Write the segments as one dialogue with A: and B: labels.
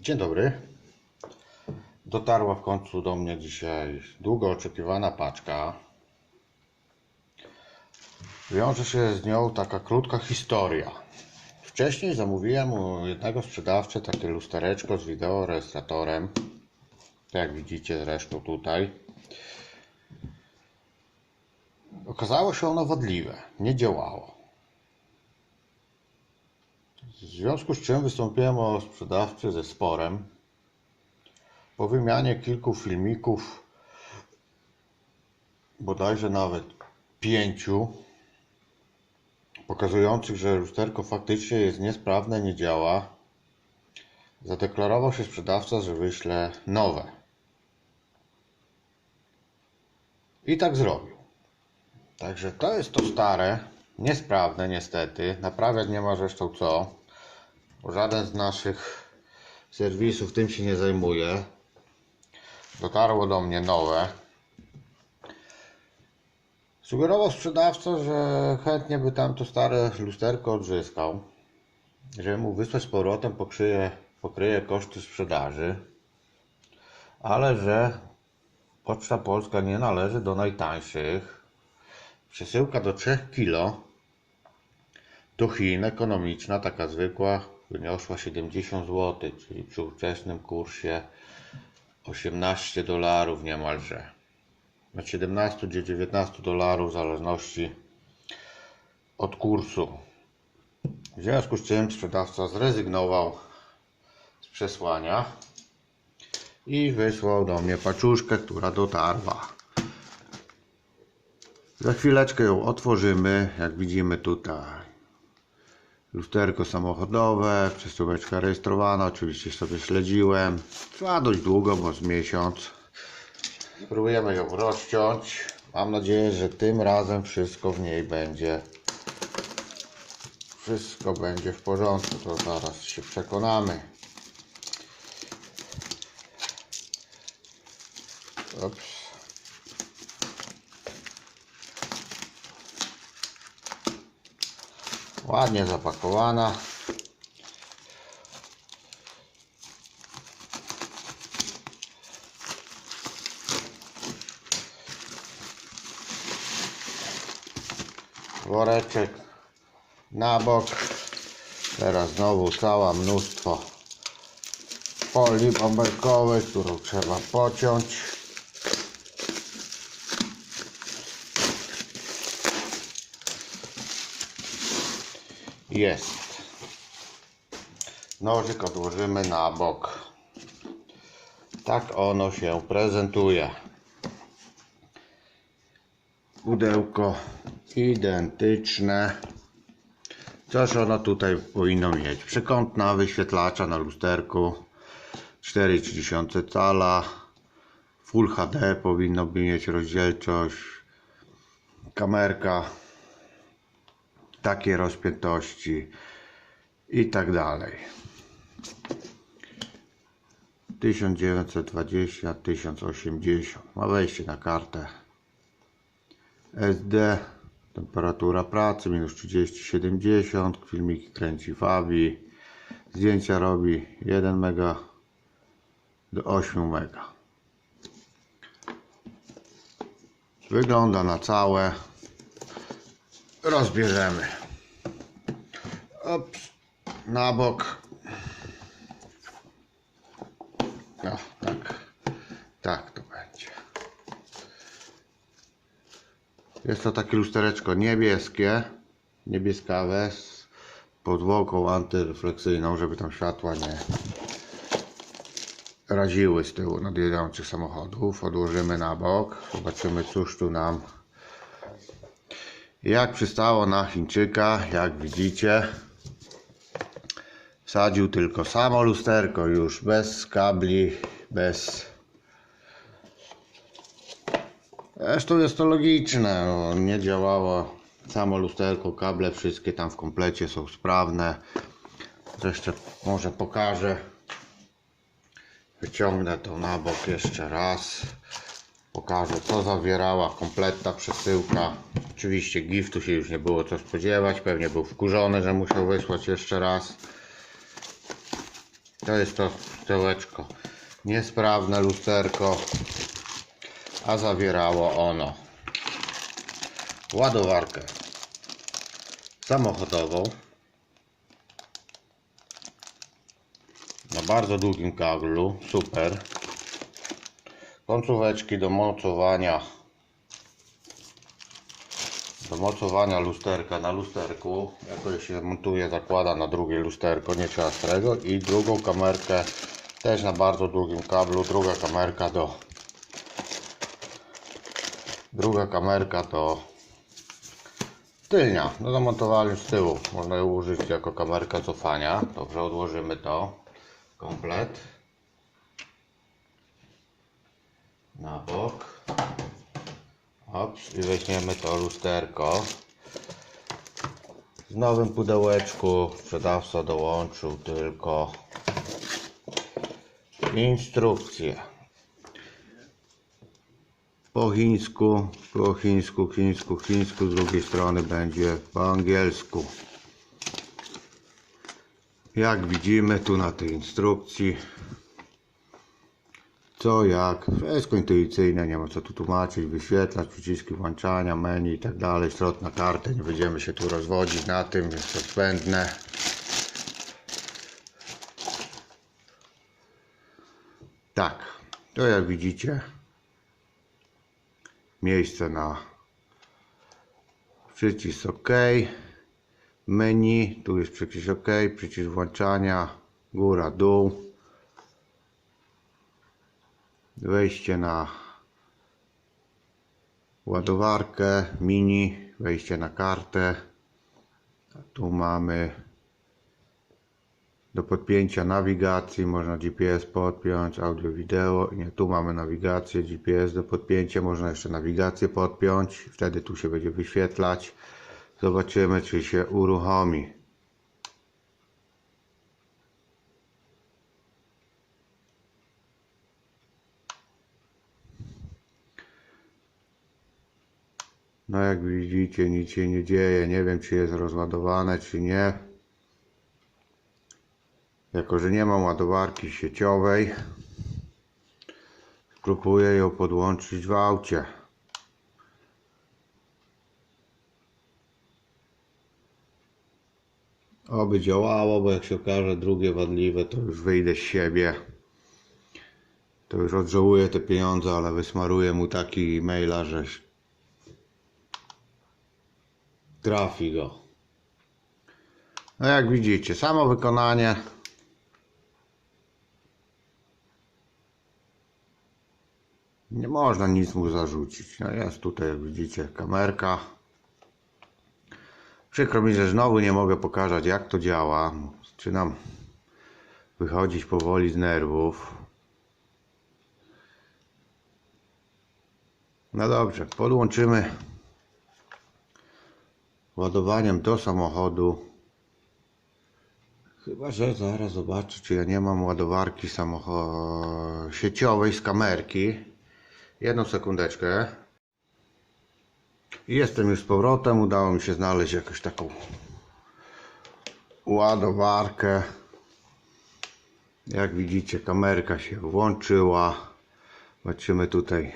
A: Dzień dobry. Dotarła w końcu do mnie dzisiaj długo oczekiwana paczka. Wiąże się z nią taka krótka historia. Wcześniej zamówiłem u jednego sprzedawcy takie lustereczko z wideorejestratorem. Jak widzicie zresztą tutaj. Okazało się ono wadliwe, nie działało. W związku z czym wystąpiłem o sprzedawcy ze sporem. Po wymianie kilku filmików, bodajże nawet pięciu, pokazujących, że lusterko faktycznie jest niesprawne, nie działa, zadeklarował się sprzedawca, że wyśle nowe. I tak zrobił. Także to jest to stare, niesprawne niestety. Naprawiać nie ma zresztą co, żaden z naszych serwisów tym się nie zajmuje. Dotarło do mnie nowe. Sugerował sprzedawca, że chętnie by tam to stare lusterko odzyskał, że mu wysłać z powrotem pokryje, pokryje koszty sprzedaży, ale że Poczta Polska nie należy do najtańszych. Przesyłka do 3 kg do Chin ekonomiczna, taka zwykła, wyniosła 70 zł, czyli przy ówczesnym kursie 18 dolarów niemalże. Od 17 do 19 dolarów w zależności od kursu. W związku z czym sprzedawca zrezygnował z przesłania i wysłał do mnie paczuszkę, która dotarła. Za chwileczkę ją otworzymy, jak widzimy tutaj. Lusterko samochodowe, przesyłeczka rejestrowana, oczywiście sobie śledziłem. Trwa dość długo, bo z miesiąc. Spróbujemy ją rozciąć. Mam nadzieję, że tym razem wszystko w niej będzie. Wszystko będzie w porządku, to zaraz się przekonamy. Ups. Ładnie zapakowana. Woreczek na bok. Teraz znowu cała mnóstwo folii bąbelkowej, którą trzeba pociąć. Jest. Nożyk odłożymy na bok. Tak ono się prezentuje. Pudełko identyczne. Coś ono tutaj powinno mieć. Przekątna wyświetlacza na lusterku 4,3 cala. Full HD powinno by mieć rozdzielczość. Kamerka takiej rozpiętości i tak dalej. 1920 1080 ma wejście na kartę SD temperatura pracy minus 30 70 filmiki kręci w AVI zdjęcia robi 1 mega do 8 mega. Wygląda na całe rozbierzemy. Ops, na bok. No, tak, tak to będzie. Jest to takie lustereczko niebieskie, niebieskawe z podwoką antyrefleksyjną, żeby tam światła nie raziły z tyłu nadjeżdżających samochodów. Odłożymy na bok, zobaczymy cóż tu nam jak przystało na Chińczyka, jak widzicie, wsadził tylko samo lusterko już, bez kabli, bez... Zresztą jest to logiczne, no, nie działało samo lusterko, kable wszystkie tam w komplecie są sprawne. Jeszcze może pokażę. Wyciągnę to na bok jeszcze raz pokażę co zawierała kompletna przesyłka oczywiście giftu się już nie było co spodziewać pewnie był wkurzony że musiał wysłać jeszcze raz To jest to pudełeczko. Niesprawne lusterko, a zawierało ono ładowarkę samochodową na bardzo długim kablu, super. Końcóweczki do mocowania do mocowania lusterka na lusterku. Jakoś się montuje, zakłada na drugie lusterko, nie trzeba starego. I drugą kamerkę też na bardzo długim kablu. Druga kamerka do druga kamerka do tylnia. Do zamontowania z tyłu. Można ją użyć jako kamerka cofania. Dobrze, odłożymy to komplet na bok. Ops, i weźmiemy to lusterko. W nowym pudełeczku sprzedawca dołączył tylko instrukcje. Po chińsku, po chińsku, chińsku, chińsku, z drugiej strony będzie po angielsku. Jak widzimy tu na tej instrukcji, co jak, wszystko intuicyjne, nie ma co tu tłumaczyć, wyświetlać, przyciski włączania, menu i tak dalej, zwrot na kartę, nie będziemy się tu rozwodzić na tym, jest to zbędne. Tak, to jak widzicie, miejsce na przycisk OK, menu, tu jest przycisk OK, przycisk włączania, góra, dół, wejście na ładowarkę mini, wejście na kartę. Tu mamy do podpięcia nawigacji, można GPS podpiąć, audio, wideo. Nie, tu mamy nawigację, GPS do podpięcia, można jeszcze nawigację podpiąć, wtedy tu się będzie wyświetlać. Zobaczymy, czy się uruchomi. No jak widzicie, nic się nie dzieje. Nie wiem, czy jest rozładowane, czy nie. Jako, że nie mam ładowarki sieciowej, spróbuję ją podłączyć w aucie. Oby działało, bo jak się okaże drugie wadliwe, to już wyjdę z siebie. To już odżałuję te pieniądze, ale wysmaruję mu taki maila, że trafi go. No jak widzicie, samo wykonanie. Nie można nic mu zarzucić. No jest tutaj, jak widzicie, kamerka. Przykro mi, że znowu nie mogę pokazać, jak to działa. Zaczynam wychodzić powoli z nerwów. No dobrze, podłączymy ładowaniem do samochodu. Chyba, że zaraz zobaczę, czy ja nie mam ładowarki sieciowej z kamerki. Jedną sekundeczkę. Jestem już z powrotem. Udało mi się znaleźć jakąś taką ładowarkę. Jak widzicie, kamerka się włączyła. Zobaczymy tutaj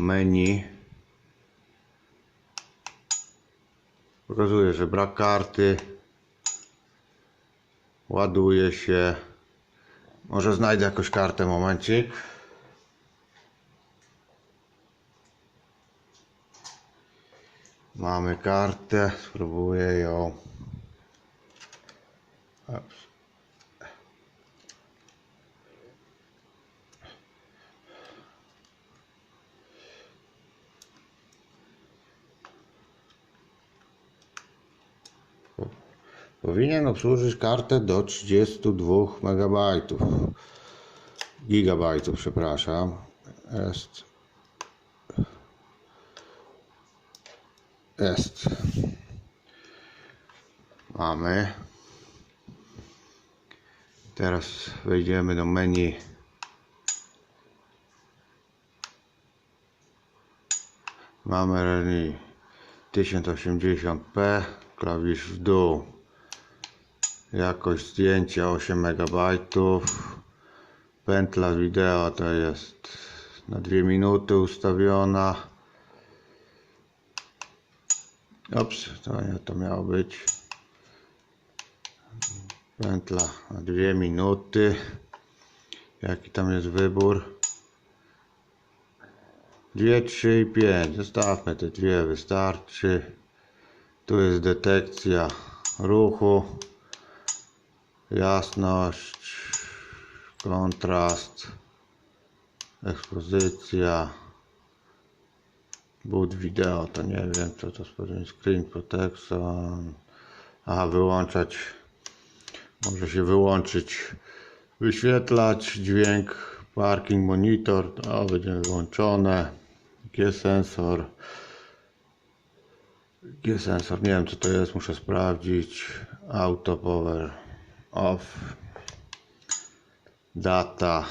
A: menu. Pokazuje, że brak karty. Ładuje się. Może znajdę jakąś kartę, momencik. Mamy kartę, spróbuję ją. Ups. Powinien obsłużyć kartę do 32 MB. Gigabajtów, przepraszam. Jest. Jest. Mamy. Teraz wejdziemy do menu. Mamy menu 1080p, klawisz w dół Jakość zdjęcia 8 MB. Pętla wideo to jest na 2 minuty ustawiona. Ops, to nie to miało być. Pętla na 2 minuty. Jaki tam jest wybór? 2, 3 i 5. Zostawmy te dwie, wystarczy. Tu jest detekcja ruchu, jasność, kontrast, ekspozycja, boot wideo, to nie wiem co to sprawdzić, screen protection, aha wyłączać, może się wyłączyć, wyświetlać dźwięk, parking monitor, to będzie wyłączone, G-sensor, G-sensor, nie wiem co to jest, muszę sprawdzić, auto power off, data,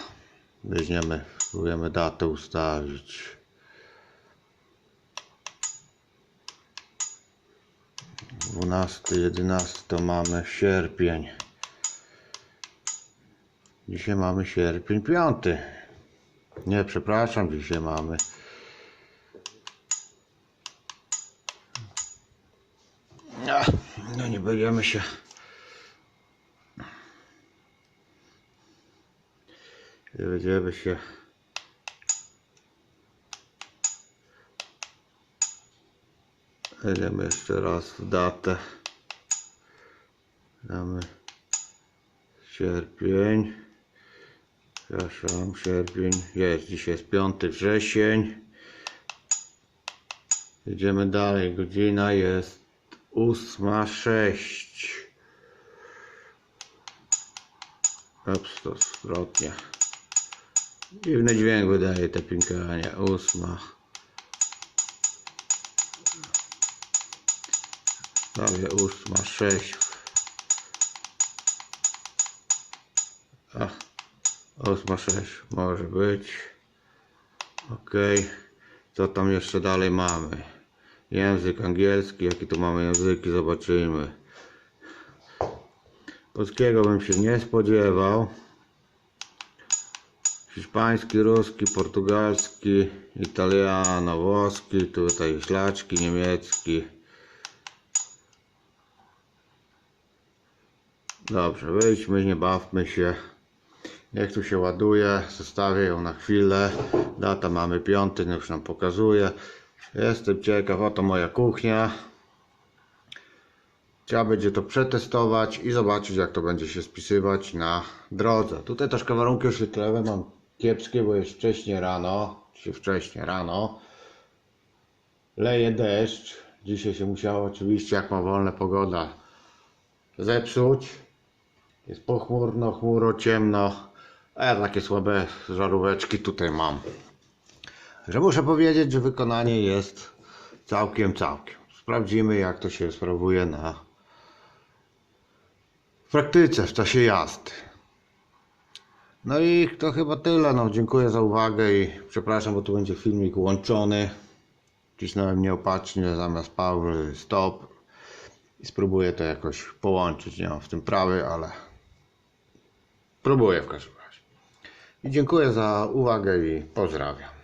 A: weźmiemy, spróbujemy datę ustawić. Dwunasty, jedenasty to mamy sierpień. Dzisiaj mamy sierpień piąty. Nie, przepraszam, dzisiaj mamy. No nie będziemy się. Będziemy się. Jedziemy jeszcze raz w datę. Damy sierpień. Przepraszam, sierpień. Jest, dzisiaj jest 5 wrzesień. Jedziemy dalej. Godzina jest 8.06. Ups, to zwrotnie. Dziwny dźwięk wydaje te pinkanie. Ósma. Prawie ósma, sześć. A, ósma, sześć może być. Ok. Co tam jeszcze dalej mamy? Język angielski. Jakie tu mamy języki? Zobaczymy. Polskiego bym się nie spodziewał. Hiszpański, ruski, portugalski, italiano, włoski, tutaj ślaczki, niemiecki. Dobrze, wyjdźmy, nie bawmy się. Niech tu się ładuje, zostawię ją na chwilę. Data mamy piąty, już nam pokazuje. Jestem ciekaw, oto moja kuchnia. Trzeba będzie to przetestować i zobaczyć jak to będzie się spisywać na drodze. Tutaj troszkę warunki oświetlowe mam kiepskie, bo jest wcześnie rano, czy wcześnie rano. Leje deszcz. Dzisiaj się musiało oczywiście, jak ma wolna pogoda, zepsuć. Jest pochmurno, chmuro, ciemno. A ja takie słabe żaróweczki tutaj mam. Że muszę powiedzieć, że wykonanie jest całkiem, całkiem. Sprawdzimy jak to się sprawuje na w praktyce, w czasie jazdy. No i to chyba tyle. No, dziękuję za uwagę i przepraszam, bo tu będzie filmik łączony. Wcisnąłem nieopatrznie zamiast pauzy stop i spróbuję to jakoś połączyć. Nie mam w tym prawy, ale próbuję w każdym razie. I dziękuję za uwagę i pozdrawiam.